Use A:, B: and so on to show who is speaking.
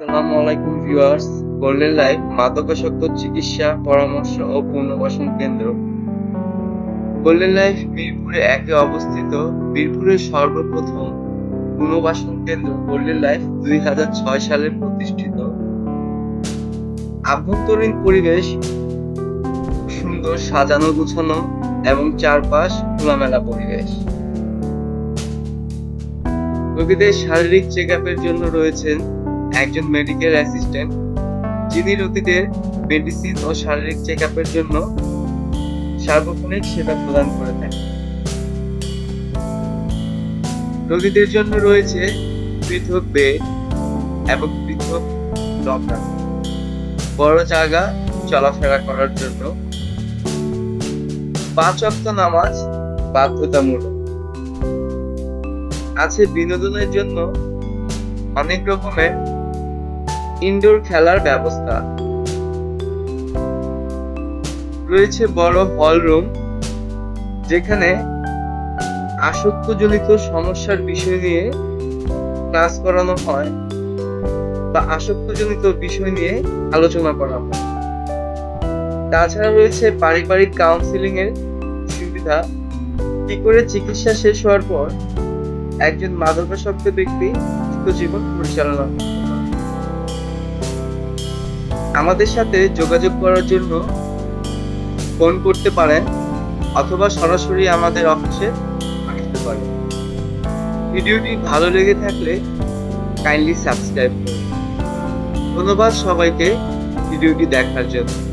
A: আসসালামু আলাইকুম viewers golden life মাদকাসক্ত চিকিৎসা, পরামর্শ ও পুনর্বাসন কেন্দ্র। গোল্ডেন লাইফ বীরপুরে একে অবস্থিত, বীরপুরের সর্বপ্রথম পুনর্বাসন কেন্দ্র গোল্ডেন লাইফ দুই হাজার ছয় সালে প্রতিষ্ঠিত। আভ্যন্তরীণ পরিবেশ সুন্দর, সাজানো, গুছানো এবং চারপাশ খোলামেলা পরিবেশ। রোগীদের শারীরিক চেক জন্য রয়েছেন একজন মেডিকেল অ্যাসিস্ট্যান্ট যিনি রোগীদের মেডিসিন ও শারীরিক চেক আপের জন্য সার্বক্ষণিক সেবা প্রদান করে থাকেন। রোগীদের জন্য রয়েছে পৃথক বেড এবং পৃথক লকার বড় জায়গা চলাফেরা করার জন্য পাঁচ অক্ত নামাজ বাধ্যতামূলক। আছে বিনোদনের জন্য অনেক রকমের ইনডোর খেলার ব্যবস্থা। রয়েছে বড় হল রুম, যেখানে আসক্তজনিত সমস্যার বিষয় নিয়ে ক্লাস করানো হয় বা আসক্তজনিত বিষয় নিয়ে আলোচনা করা হয়। তাছাড়া রয়েছে পারিবারিক কাউন্সিলিং এর সুবিধা। কি করে চিকিৎসা শেষ হওয়ার পর একজন মাদকাসক্ত ব্যক্তি জীবন পরিচালনা পারে। আমাদের সাথে যোগাযোগ করার জন্য ফোন করতে পারেন অথবা সরাসরি আমাদের অফিসে আসতে পারেন। ভিডিওটি ভালো লেগে থাকলে কাইন্ডলি সাবস্ক্রাইব করুন। ধন্যবাদ সবাইকে ভিডিওটি দেখার জন্য।